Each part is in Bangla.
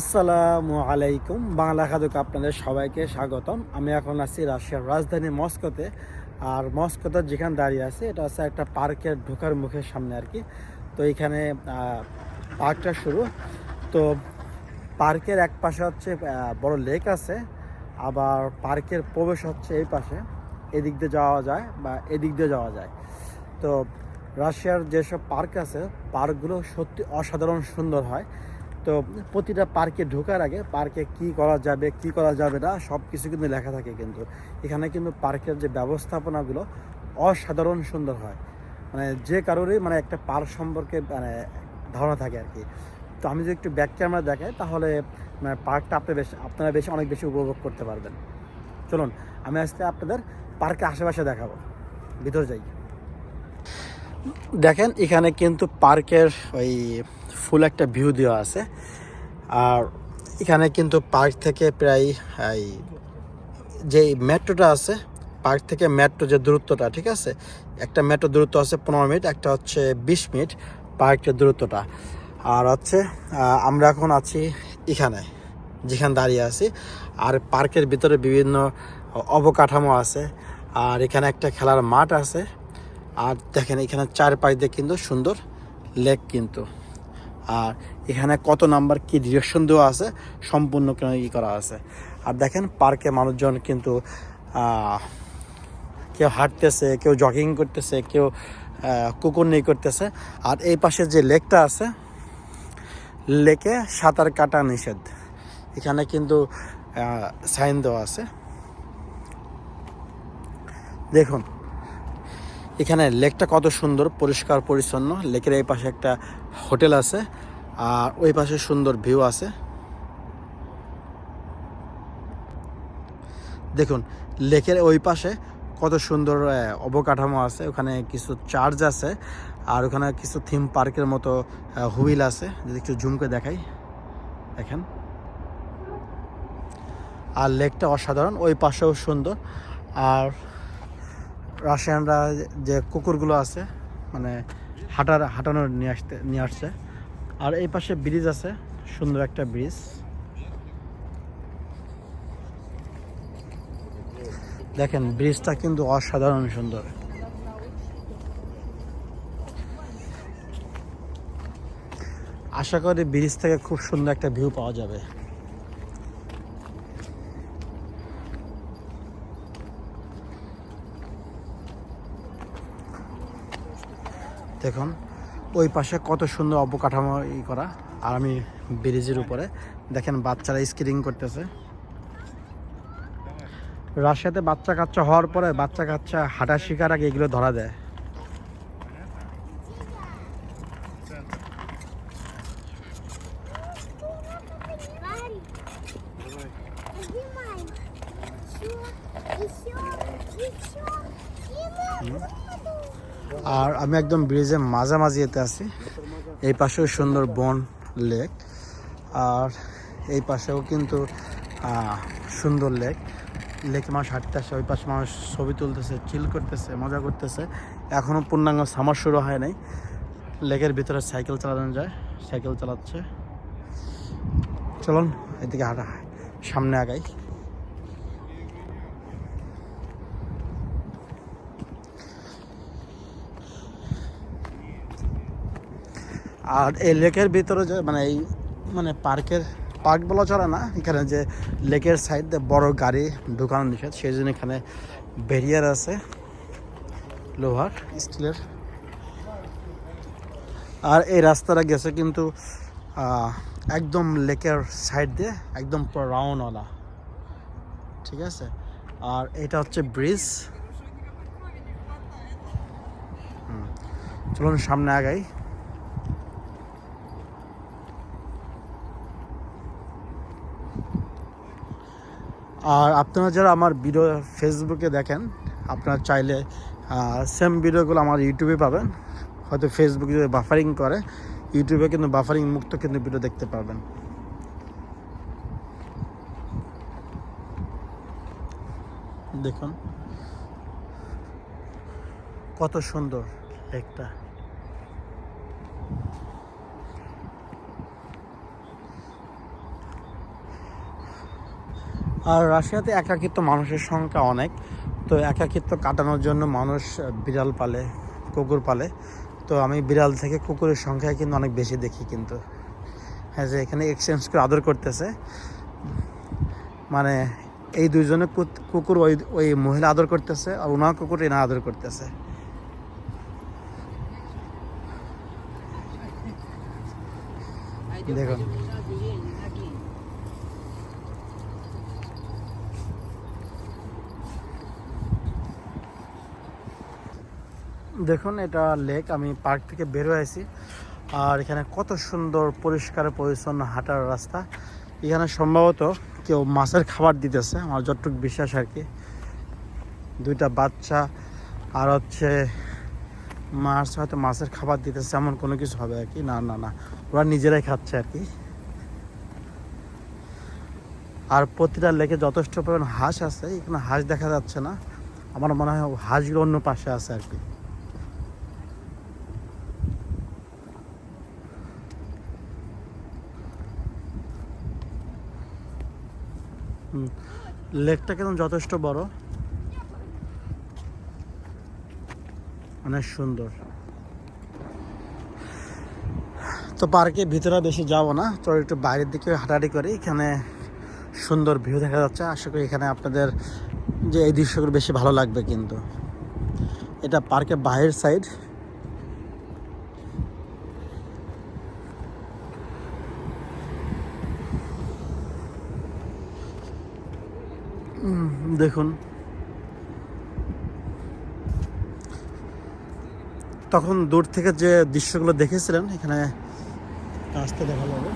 আসসালামু আলাইকুম। বাংলা খাদক আপনাদের সবাইকে স্বাগতম। আমি এখন আছি রাশিয়ার রাজধানী মস্কোতে। আর মস্কোতে যেখানে দাঁড়িয়ে আছে, এটা হচ্ছে একটা পার্কের ঢোকার মুখের সামনে আর কি। তো এখানে পার্কটা শুরু। তো পার্কের এক পাশে হচ্ছে বড় লেক আছে। আবার পার্কের প্রবেশ হচ্ছে এই পাশে। এদিক দিয়ে যাওয়া যায় বা এদিক দিয়ে যাওয়া যায়। তো রাশিয়ার যেসব পার্ক আছে, পার্কগুলো সত্যি অসাধারণ সুন্দর হয়। তো প্রতিটা পার্কে ঢোকার আগে পার্কে কি করা যাবে, কি করা যাবে না সব কিছু কিন্তু লেখা থাকে কিন্তু। এখানে কিন্তু পার্কের যে ব্যবস্থাপনাগুলো অসাধারণ সুন্দর হয়। মানে যে কারোরই মানে একটা পার্ক সম্পর্কে মানে ধারণা থাকে আর কি। তো আমি যদি একটু ব্যাক ক্যামেরা দেখাই, তাহলে মানে পার্কটা আপনি বেশ, আপনারা বেশি অনেক বেশি উপভোগ করতে পারবেন। চলুন, আমি আজকে আপনাদের পার্কে আশেপাশে দেখাবো। ভিতর যাই। দেখেন, এখানে কিন্তু পার্কের ওই ফুল একটা ভিউ দেওয়া আছে। আর এখানে কিন্তু পার্ক থেকে প্রায়, এই যে মেট্রোটা আছে, পার্ক থেকে মেট্রো যে দূরত্বটা, ঠিক আছে? একটা মেট্রো দূরত্ব আছে পনেরো মিনিট, একটা হচ্ছে বিশ মিনিট পার্কের দূরত্বটা। আর হচ্ছে আমরা এখন আছি এখানে, যেখানে দাঁড়িয়ে আছি। আর পার্কের ভিতরে বিভিন্ন অবকাঠামো আছে। আর এখানে একটা খেলার মাঠ আছে। আর দেখেন, এখানে চারপাশ দিয়ে কিন্তু সুন্দর লেক কিন্তু। আর এখানে কত নাম্বার কি ডিরেকশন দেওয়া আছে, সম্পূর্ণ কেন ই করা আছে। আর দেখেন, পার্কে মানুষজন কিন্তু কেউ হাঁটতেছে, কেউ জগিং করতেছে, কেউ কুকুর নিয়ে করতেছে। আর এই পাশে যে লেকটা আছে, লেকে সাঁতার কাটা নিষেধ। এখানে কিন্তু সাইন দেওয়া আছে। দেখুন এখানে লেকটা কত সুন্দর, পরিষ্কার, পরিচ্ছন্ন। লেকের এই পাশে একটা হোটেল আছে, আর ওই পাশে সুন্দর ভিউ আছে। দেখুন, লেকের ওই পাশে কত সুন্দর অবকাঠামো আছে। ওখানে কিছু চার্জ আছে, আর ওখানে কিছু থিম পার্কের মতো হুইল আছে। যদি একটু জুম করে দেখাই, দেখেন। আর লেকটা অসাধারণ, ওই পাশেও সুন্দর। আর রাশিয়ানরা যে কুকুরগুলো আছে মানে হাঁটার হাঁটানোর নিয়ে আসতে, নিয়ে আসছে। আর এই পাশে ব্রিজ আছে, সুন্দর একটা ব্রিজ। দেখেন, ব্রিজটা কিন্তু অসাধারণ সুন্দর। আশা করি ব্রিজ থেকে খুব সুন্দর একটা ভিউ পাওয়া যাবে। দেখুন, ওই পাশে কত সুন্দর অবকাঠামো ই করা। আর আমি ব্রিজের উপরে, দেখেন বাচ্চারা স্কেটিং করতেছে। রাশিয়াতে বাচ্চা কাচ্চা হওয়ার পরে বাচ্চা কাচ্চা হাঁটা শিকার আগে এগুলো ধরা দেয়। আর আমি একদম ব্রিজের মাঝামাঝি এতে আছি। এই পাশেও সুন্দর বন লেক, আর এই পাশেও কিন্তু সুন্দর লেক। লেকে মানুষ হাঁটতে আসে, ওই পাশে মানুষ ছবি তুলতেছে চিল করতেছে, মজা করতেছে। এখনও পূর্ণাঙ্গ সামার শুরু হয় নাই। লেকের ভিতরে সাইকেল চালানো যায় সাইকেল চালাচ্ছে। চলুন, এদিকে হাঁটা, সামনে আগাই। আর এই লেকের ভিতরে যে মানে এই মানে পার্কের পার্ক বলা চলে না, এখানে যে লেকের সাইড বড় গাড়ি ঢুকানো নিষেধ, সেই জন্য এখানে ব্যারিয়ার আছে, লোহার স্টিলের আর এই রাস্তাটা গেছে কিন্তু একদম লেকের সাইড দিয়ে, একদম রাউন্ডওয়ালা। ঠিক আছে? আর এটা হচ্ছে ব্রিজ চলুন সামনে আগাই। আর আপনারা যারা আমার ভিডিও ফেসবুকে দেখেন, আপনারা চাইলে সেম ভিডিওগুলো আমার ইউটিউবে পাবেন। হয়তো ফেসবুকে যদি বাফারিং করে ইউটিউবে কিন্তু বাফারিং মুক্ত কিন্তু ভিডিও দেখতে পাবেন দেখুন, কত সুন্দর লেকটা আর রাশিয়াতে একাকিত্ব মানুষের সংখ্যা অনেক। তো একাকিত্ব কাটানোর জন্য মানুষ বিড়াল পালে, কুকুর পালে। তো আমি বিড়াল থেকে কুকুরের সংখ্যা কিন্তু অনেক বেশি দেখি কিন্তু। হ্যাঁ যে এখানে এক্সচেঞ্জ করে আদর করতেছে। মানে এই দুইজনে কুকুর ওই ওই মহিলা আদর করতেছে আর ওনার কুকুর এনা আদর করতেছে। দেখুন দেখুন, এটা লেক আমি পার্ক থেকে বের হয়েছি আর এখানে কত সুন্দর, পরিষ্কার, পরিচ্ছন্ন হাঁটার রাস্তা। এখানে সম্ভবত কেউ মাছের খাবার দিতেছে, আমার যতটুক বিশ্বাস আর কি। দুইটা বাচ্চা, আর হচ্ছে মাছ, হয়তো মাছের খাবার দিতেছে, এমন কোনো কিছু হবে আর কি। না না না, ওরা নিজেরাই খাচ্ছে আর কি। আর প্রতিটা লেকে যথেষ্ট পরিমাণ হাঁস আছে, এখানে হাঁস দেখা যাচ্ছে না। আমার মনে হয় হাঁসগুলো অন্য পাশে আছে আর কি। লেকটা কিন্তু যথেষ্ট বড়? অনেক সুন্দর। তো পার্কে ভিতরে বেশি যাব না, তো একটু বাইরের দিকে হাঁটাহাঁটি করি। এখানে সুন্দর ভিউ দেখা যাচ্ছে। আশা করি এখানে আপনাদের যে এই দৃশ্যগুলো বেশি ভালো লাগবে কিন্তু। এটা পার্কের বাইরের সাইড। দেখুন। তখন দূর থেকে যে দৃশ্যগুলো দেখেছিলেন, এখানে আসতে দেখা যাবে।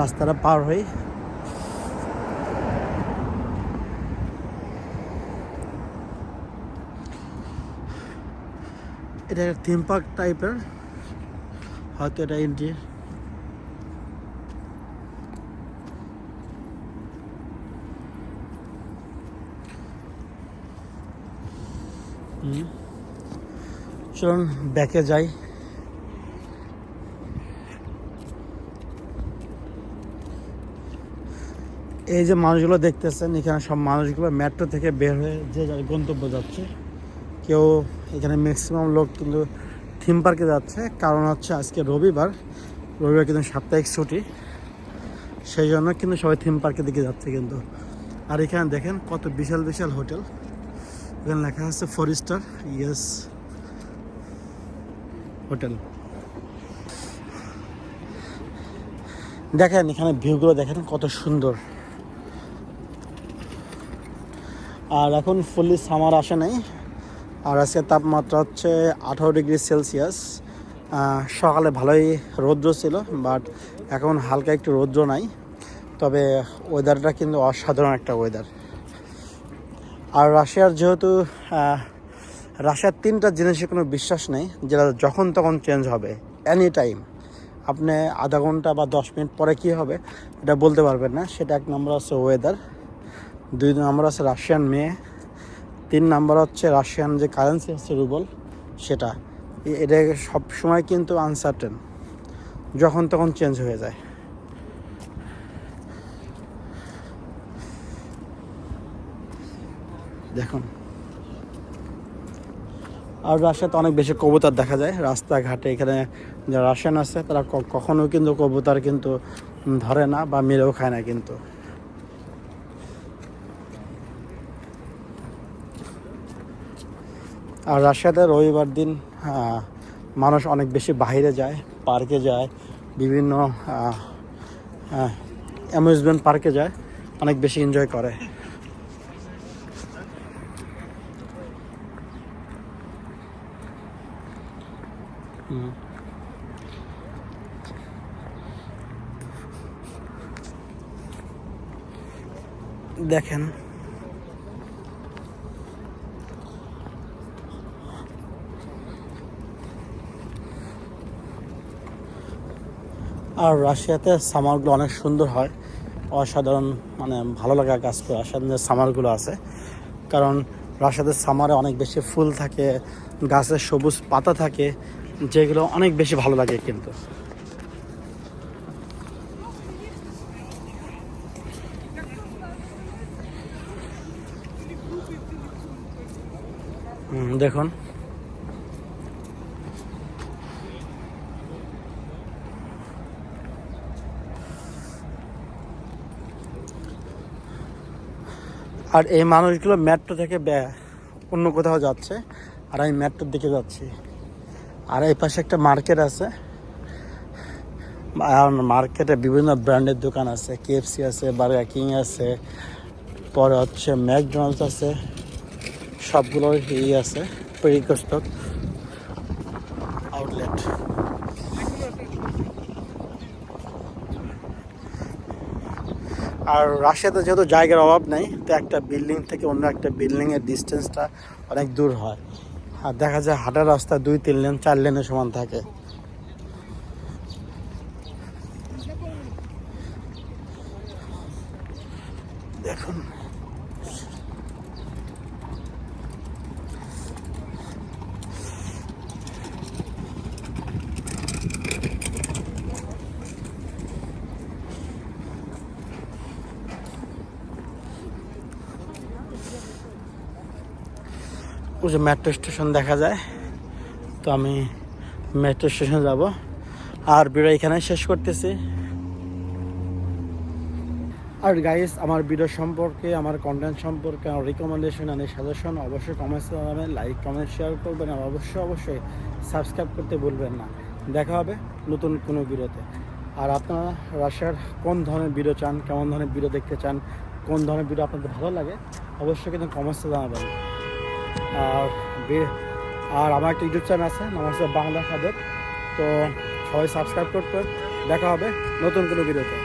রাস্তাটা পার হয়ে এটা একটা থিম পার্ক টাইপের হয়তো এটা ইন্ডিয়া চলুন, ব্যাকে যাই। এই যে মানুষগুলো দেখতেছেন, এখানে সব মানুষগুলো মেট্রো থেকে বের হয়ে যে গন্তব্য যাচ্ছে। কেউ এখানে ম্যাক্সিমাম লোক কিন্তু থিম পার্কে যাচ্ছে। কারণ হচ্ছে আজকে রবিবার রবিবার কিন্তু সাপ্তাহিক ছুটি। সেই জন্য কিন্তু সবাই থিম পার্কের দিকে যাচ্ছে কিন্তু। আর এখানে দেখেন কত বিশাল বিশাল হোটেল। এখানে লেখা আছে ফোর স্টার ইয়েস হোটেল। দেখেন, এখানে ভিউগুলো দেখেন, কত সুন্দর। আর এখন ফুললি সামার আসে নাই। আর আজকে তাপমাত্রা হচ্ছে আঠারো ডিগ্রি সেলসিয়াস। সকালে ভালোই রৌদ্র ছিল, বাট এখন হালকা একটু রৌদ্র নাই। তবে ওয়েদারটা কিন্তু অসাধারণ একটা ওয়েদার আর রাশিয়ার যেহেতু রাশিয়ার তিনটা জিনিসে কোনো বিশ্বাস নেই, যেটা যখন তখন চেঞ্জ হবে এনি টাইম আপনি আধা ঘণ্টা বা দশ মিনিট পরে কী হবে, এটা বলতে পারবেন না। সেটা এক নম্বর আছে ওয়েদার দুই নম্বর আছে রাশিয়ান মেয়ে, তিন নাম্বার হচ্ছে রাশিয়ান যে কারেন্সি হচ্ছে রুবল সেটা। এটা সব সময় কিন্তু আনসার্টেন যখন তখন চেঞ্জ হয়ে যায়। দেখুন আর রাশিয়াতে অনেক বেশি কবুতর দেখা যায়। রাস্তাঘাটে এখানে যারা রাশিয়ান আছে, তারা কখনো কিন্তু কবুতর কিন্তু ধরে না বা মেরেও খায় না কিন্তু। আর রাশিয়াতে রবিবার দিন মানুষ অনেক বেশি বাইরে যায়, পার্কে যায়, বিভিন্ন অ্যামিউজমেন্ট পার্কে যায়, অনেক বেশি এনজয় করে। দেখেন। আর রাশিয়াতে সামারগুলো অনেক সুন্দর হয়। অসাধারণ মানে ভালো লাগা কাজ করে যে সামারগুলো আছে। কারণ রাশিয়াতে সামারে অনেক বেশি ফুল থাকে গাছের সবুজ পাতা থাকে যেগুলো অনেক বেশি ভালো লাগে কিন্তু। দেখুন। আর এই মানুষগুলো মেট্রো থেকে অন্য কোথাও যাচ্ছে, আর আমি মেট্রোর দিকে যাচ্ছি। আর এই পাশে একটা মার্কেট আছে। মার্কেটে বিভিন্ন ব্র্যান্ডের দোকান আছে। কেএফসি আছে বার্গার কিং আছে, পরে হচ্ছে ম্যাকডোনাল্ডস আছে। সবগুলোর ই আছে পেরিকস্টক আউটলেট আর রাশিয়াতে যেহেতু জায়গার অভাব নেই, তো একটা বিল্ডিং থেকে অন্য একটা বিল্ডিংয়ের ডিস্টেন্সটা অনেক দূর হয়। আর দেখা যায় হাঁটার রাস্তা দুই তিন লেন চার লেনের সমান থাকে। ওই যে মেট্রো স্টেশন দেখা যায়, তো আমি মেট্রো স্টেশন যাব। আর ভিডিও এখানে শেষ করতেছি। আর গাইস আমার ভিডিও সম্পর্কে, আমার কন্টেন্ট সম্পর্কে, আমার রিকমেন্ডেশন আর সাজেশন অবশ্যই কমেন্টস জানাবেন লাইক কমেন্ট শেয়ার করবেন আর অবশ্যই অবশ্যই সাবস্ক্রাইব করতে ভুলবেন না। দেখা হবে নতুন কোনো ভিডিওতে আর আপনারা রাশিয়ার কোন ধরনের ভিডিও চান, কেমন ধরনের ভিডিও দেখতে চান, কোন ধরনের ভিডিও আপনাদের ভালো লাগে, অবশ্যই কিন্তু কমেন্টসে জানাবেন। আর আর আমার একটা ইউটিউব চ্যানেল আছে, নাম হচ্ছে বাংলা খাদক তো সবাই সাবস্ক্রাইব করতে দেখা হবে নতুন কোনো ভিডিওতে।